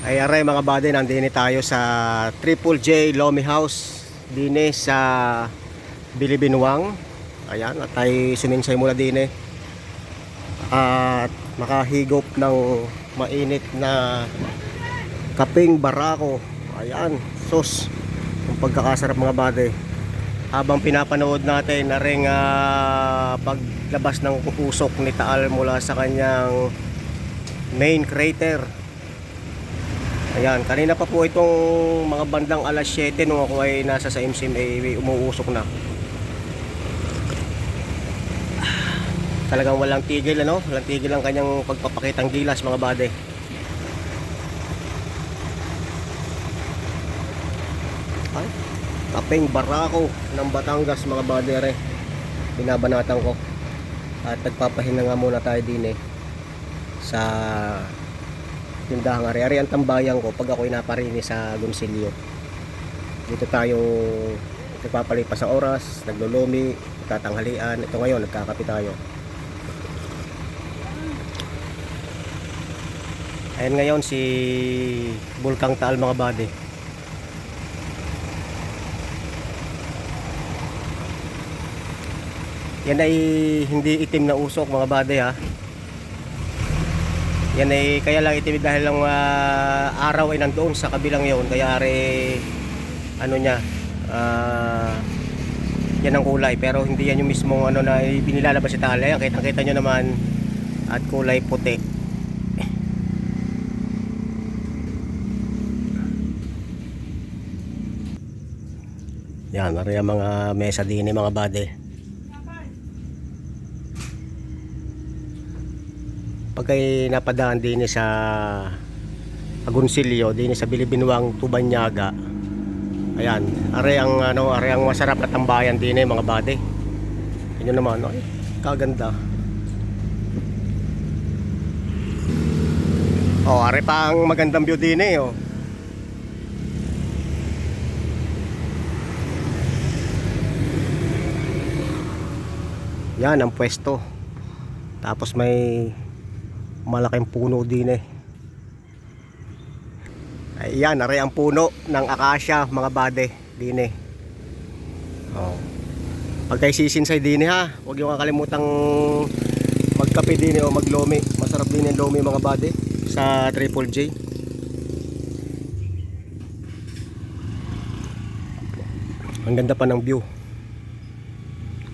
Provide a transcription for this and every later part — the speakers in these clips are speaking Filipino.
Ay aray mga bade, nandini tayo sa Triple J Lomi House dine sa Bilibinwang. Ayan, at ay suminsay mula dine. At makahigop ng mainit na kaping barako. Ayan, sus. Ang pagkakasarap mga bade. Habang pinapanood natin na ring ah, paglabas ng usok ni Taal mula sa kanyang main crater Ayan, kanina pa po itong mga bandang alas 7 nung ako ay nasa sa MCM ay umuusok na. Talagang walang tigil ano, walang tigil ang kanyang pagpapakitang gilas mga bade. Ay, kapeng barako ng Batangas mga badere. Binabanatan ko. At nagpapahinga nga muna tayo din eh sa tindahang ari-ari ang tambayan ko pag ako'y naparini sa Gonsilyo. Dito tayo nagpapalipas sa oras, naglulumi, tatanghalian. Ito ngayon, nagkakape tayo. Ayan ngayon si Bulkang Taal mga bade. Yan ay hindi itim na usok mga bade ha. Yan ay kaya lang itim dahil lang ah, araw ay nandoon sa kabilang yon kaya are ano niya ah, yan ang kulay. Pero hindi yan yung mismong ano na binilalabas sa tala yan kitang kita nyo naman. At kulay puti. Yan ari ang mga mesa din mga bade pagkay napadaan din sa Agoncillo din sa Bilibinwang Tubanyaga ayan are ang ano are ang masarap na tambayan din eh mga bade. Yun naman ay kaganda. Oh are pa ang magandang view din eh oh. Yan ang pwesto. Tapos may malaking puno din eh. Ayan, nari ang puno ng akasya mga bade din eh. Oh. Pag kayo sisinsay din eh, ha, huwag yung kakalimutang magkape din eh, o maglomi. Masarap din yung lomi mga bade sa Triple J. Ang ganda pa ng view.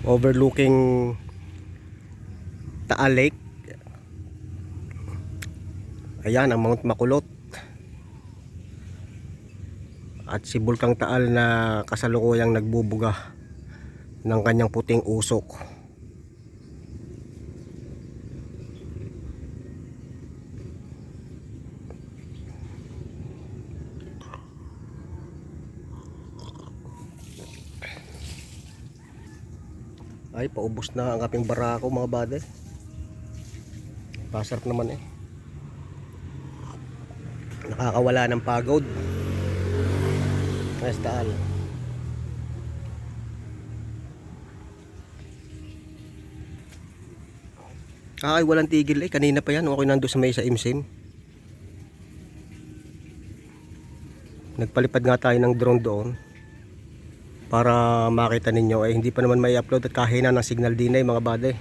Overlooking Taal Lake. Ayan ang Mount Makulot. At si Bulkang Taal na kasalukuyang nagbubuga ng kanyang puting usok. Ay, paubos na ang kaping barako mga bade. Pasarap naman eh nakakawala ng pagod. Restaan ay walang tigil. Eh kanina pa yan okay nando sa may sa imsim. Nagpalipad nga tayo ng drone doon para makita ninyo. Eh hindi pa naman may upload at kahina ng signal din eh mga bade.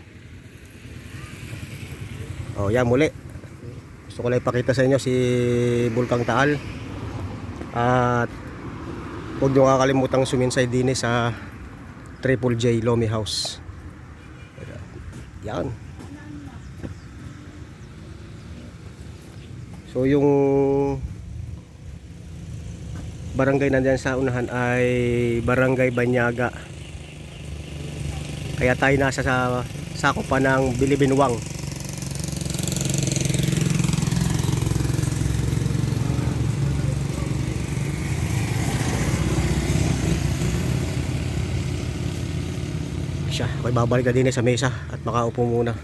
Oh yan muli gusto ko lang ipakita sa inyo si Bulkang Taal. At huwag nyo kakalimutang suminsay din eh sa Triple J Lomi House. Yan. So yung barangay nandyan sa unahan ay Barangay Banyaga. Kaya tayo nasa sa sakop pa ng Bilibinwang siya. Ako'y babalik na din eh sa mesa at makaupo muna.